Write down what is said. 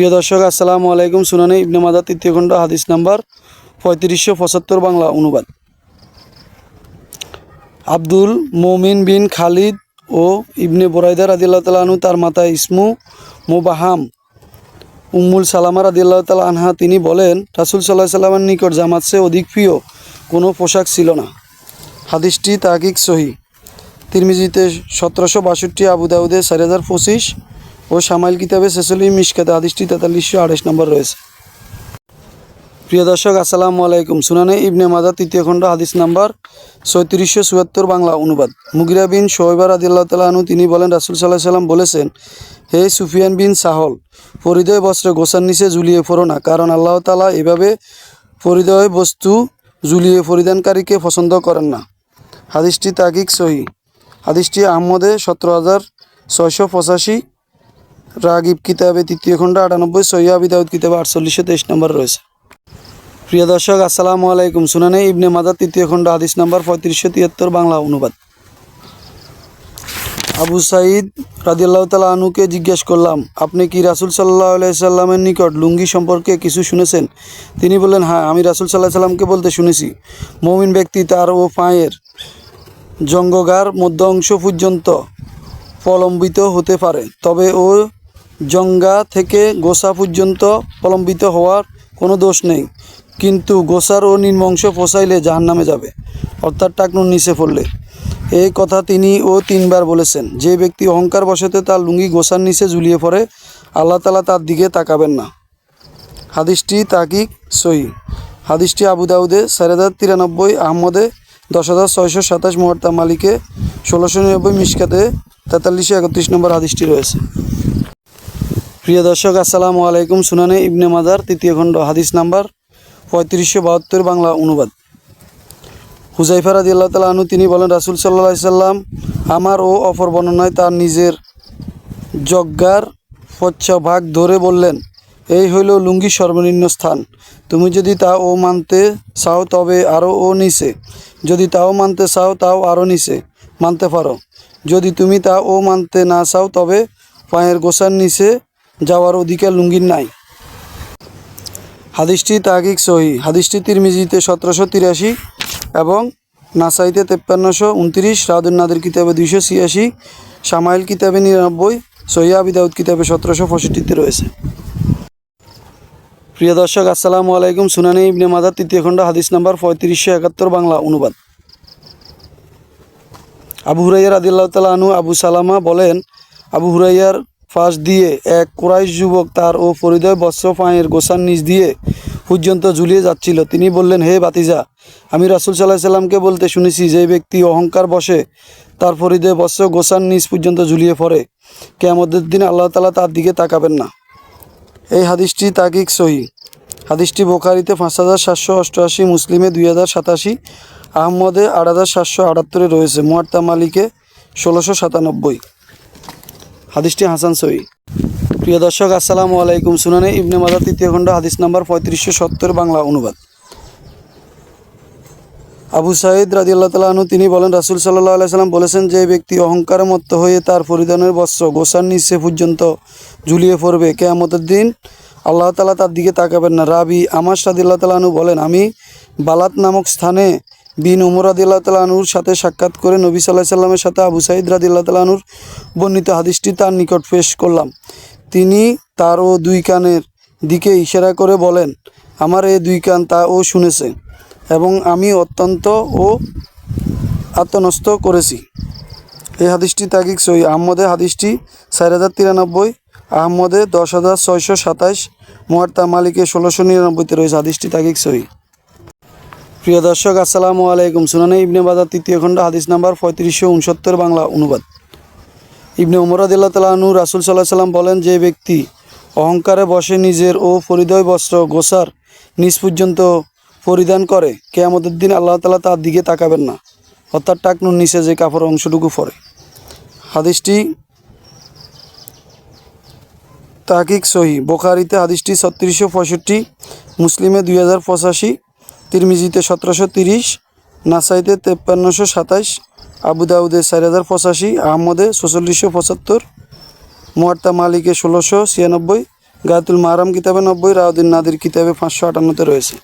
প্রিয় দর্শক, আসসালামু আলাইকুম। সুনানি ইবনে মাদা তৃতীয় খণ্ড, হাদিস নাম্বার পঁয়ত্রিশশো পঁচাত্তর, বাংলা অনুবাদ। আব্দুল মোমিন বিন খালিদ ও ইবনে বোরাইদা রাদিল্লাহ তালা তার মাতা ইসমু মোবাহাম উম্মুল সালামা রাদিল্লাহ তালা আনহা, তিনি বলেন, রাসুল সাল্লাহ সাল্লামের নিকট জামাত সে অধিক প্রিয়, কোনো পোশাক ছিল না। হাদিসটি তাকিক সহি। তিরমিজিতে সতেরোশো বাষট্টি, আবু দাউদে চার হাজার পঁচিশ ও সামাইল কিতাবে সেসলি মিশকাতে হাদিসটি তেতাল্লিশশো আঠাশ নম্বর রয়েছে। প্রিয় দর্শক, আসসালামু আলাইকুম। সুনানে ইবনে মাজা তৃতীয় খণ্ড হাদিস নাম্বার ছয়ত্রিশশো চুয়াত্তর বাংলা অনুবাদ। মুগিরা বিন সোহবার আদিল্লাহ তালাহনু তিনি বলেন, রাসুল সাল্লাহ সাল্লাম বলেছেন, হে সুফিয়ান বিন সাহল পরিদয় বস্ত্রে গোসার নিচে ঝুলিয়ে পড়ো না, কারণ আল্লাহ তালা এভাবে পরিদয় বস্তু ঝুলিয়ে পরিধানকারীকে পছন্দ করেন না। হাদিসটি তাকিক সহি। হাদিসটি আহমদে সতেরো হাজার ছয়শো পঁচাশি রাগিব কিতাবে তৃতীয় খণ্ড আটানব্বই সৈয়া বিদাউদ কিতাবে আটচল্লিশশো তেইশ নম্বর রয়েছে। প্রিয় দর্শক, আসসালামু আলাইকুম। সুনানে ইবনে মাদার তৃতীয় খণ্ড, হাদিস নাম্বার পঁয়ত্রিশশো তিয়াত্তর, বাংলা অনুবাদ। আবু সাইদ রাদিয়াল্লাহ তালা আনুকে জিজ্ঞেস করলাম, আপনি কি রাসুল সাল্লাহ সাল্লামের নিকট লুঙ্গি সম্পর্কে কিছু শুনেছেন? তিনি বললেন হ্যাঁ আমি রাসুল সাল্লাহ সাল্লামকে বলতে শুনেছি। মমিন ব্যক্তি তার ও পায়ের জঙ্গগার মধ্য অংশ পর্যন্ত প্রলম্বিত হতে পারে, তবে ও জঙ্গা থেকে গোসা পর্যন্ত প্রলম্বিত হওয়ার কোনো দোষ নেই। কিন্তু গোসার ও নিম্নংশ ফসাইলে জাহান নামে যাবে। অর্থাৎ টাকনুর নিচে পড়লে। এই কথা তিনি ও তিনবার বলেছেন। যে ব্যক্তি অহংকার বসতে তার লুঙ্গি গোসার নিচে ঝুলিয়ে পড়ে, আল্লাহ তালা তার দিকে তাকাবেন না। হাদিসটি তাকিক সহি। হাদিসটি দাউদে চার হাজার তিরানব্বই, আহমদে দশ হাজার ছয়শো সাতাশ মোহর্তা মালিকে ষোলোশো নিরানব্বই মিসকাতে তেতাল্লিশশো একত্রিশ নম্বর হাদিসটি রয়েছে। প্রিয় দর্শক, আসসালামু আলাইকুম। সুনানে ইবনে মাজার, তৃতীয় খণ্ড, হাদিস নাম্বার পঁয়ত্রিশশো বাহাত্তর, বাংলা অনুবাদ। হুজাইফা রাদি আল্লাহ তালা আনু তিনি বলেন, রাসুল সাল্লাহ সাল্লাম আমার ও অপর বর্ণনায় তার নিজের যজ্ঞার ভাগ ধরে বললেন, এই হইল লুঙ্গি সর্বনিম্ন স্থান। তুমি যদি তা ও মানতে চাও তবে আরও ও নিচে। যদি তাও মানতে চাও তাও আরও নিচে। মানতে পারো। যদি তুমি তা ও মানতে না চাও তবে পায়ের গোসার নিচে যাওয়ার অধিকার লুঙ্গির নাই। হাদিসটি তাগিক সহি। হাদিসটি তিরমিজিতে সতেরোশো তিরাশি এবং নাসাইতে তেপ্পান্নশো উনত্রিশ রাদুল নাদের কিতাবে দুইশো ছিয়াশি সামাইল কিতাবে নিরানব্বই সহিয়া আবিদাউদ কিতাবে সতেরোশো পঁয়ষট্টিতে রয়েছে। প্রিয় দর্শক, আসসালামু আলাইকুম। সুনানি ইবনে মাদার তৃতীয় খণ্ড, হাদিস নাম্বার পঁয়ত্রিশশো একাত্তর, বাংলা অনুবাদ। আবু হুরাইয়ার আদিল্লাহ তালা আনু আবু সালামা বলেন, আবু হুরাইয়ার ফাঁস দিয়ে এক কোরাইশ যুবক তার ও পরিদয় বস্ত্র পায়ের গোসার নিচ দিয়ে পর্যন্ত ঝুলিয়ে যাচ্ছিল। তিনি বললেন, হে বাতিজা আমি রাসুল সাল্লাহ সাল্লামকে বলতে শুনেছি যে ব্যক্তি অহংকার বসে তার পরিদয় বস্ত্র গোসার নিচ পর্যন্ত ঝুলিয়ে পড়ে। কেমতের দিন আল্লাহ তালা তার দিকে তাকাবেন না। এই হাদিসটি তাকিক সহি। হাদিসটি বোখারিতে পাঁচ হাজার সাতশো অষ্টআশি, মুসলিমে দুই হাজার সাতাশি, আহমদে আট হাজার সাতশো আটাত্তরে রয়েছে। মুয়াত্তা মালিকে ষোলোশো সাতানব্বই। হাদিসটি হাসান সহি। প্রিয় দর্শক, আসসালামু আলাইকুম। সুনানে ইবনে মাজা তৃতীয় খণ্ড, হাদিস নাম্বার পঁয়ত্রিশশো সত্তর, বাংলা অনুবাদ। আবু সাইদ রাজিয়াল্লাহ তালাহনু তিনি বলেন, রাসুল সাল্লাহ আলাইসাল্লাম বলেছেন, যে ব্যক্তি অহংকার মত্ত হয়ে তার পরিধানের বস্ত্র গোসার নিচে পর্যন্ত ঝুলিয়ে পড়বে, কেয়ামতের দিন আল্লাহ তালা তার দিকে তাকাবেন না। রাবি আমার সাদিল্লাহ তালাহনু বলেন, আমি বালাত নামক স্থানে বিন উমর আদিল্লাহ তালাহুর সাথে সাক্ষাৎ করে নবী সাল্লাহ সাল্লামের সাথে আবু সাইদ রাদিল্লাহ তালাহুর বর্ণিত হাদিসটি তার নিকট পেশ করলাম। তিনি তার ও দুই কানের দিকে ইশারা করে বলেন, আমার এই দুই কান তা ও শুনেছে এবং আমি অত্যন্ত ও আত্মনষ্ট করেছি। এই হাদিসটি তাকিক সই আহমদে হাদিসটি চার হাজার তিরানব্বই, আহমদে দশ হাজার ছয়শো সাতাইশ মোয়ার্তা মালিকে ষোলোশো নিরানব্বইতে রয়েছে। হাদিসটি তাকিক সই প্রিয় দর্শক, আসসালামু আলাইকুম। সুনানে ইবনে বাজার তৃতীয় খণ্ড, হাদিস নাম্বার পঁয়ত্রিশশো উনসত্তর, বাংলা অনুবাদ। ইবনে উমর আদিল্লাহ তালাহনু রাসুল সাল্লাহ সাল্লাম বলেন, যে ব্যক্তি অহংকারে বসে নিজের ও পরিদয় বস্ত্র গোসার নিজ পর্যন্ত পরিধান করে, কেয়ামতের দিন আল্লাহ তালা তার দিকে তাকাবেন না। অর্থাৎ টাকনুর নিচে যে কাপড় অংশটুকু পরে। হাদিসটি তাকিক সহি। বোখারিতে হাদিসটি ছত্রিশশো পঁয়ষট্টি, মুসলিমে দুই হাজার পঁচাশি তিরমিজিতে সতেরোশো তিরিশ, নাসাইতে তেপ্পান্নশো সাতাইশ, আবুদাউদে চার হাজার পঁচাশি, আহমদে ছচল্লিশশো পঁচাত্তর মোয়ার্তা মালিকে ষোলোশো ছিয়ানব্বই, গায়াতুল মারাম কিতাবে নব্বই, রাউদ্দিন নাদির কিতাবে পাঁচশো আটান্নতে রয়েছে।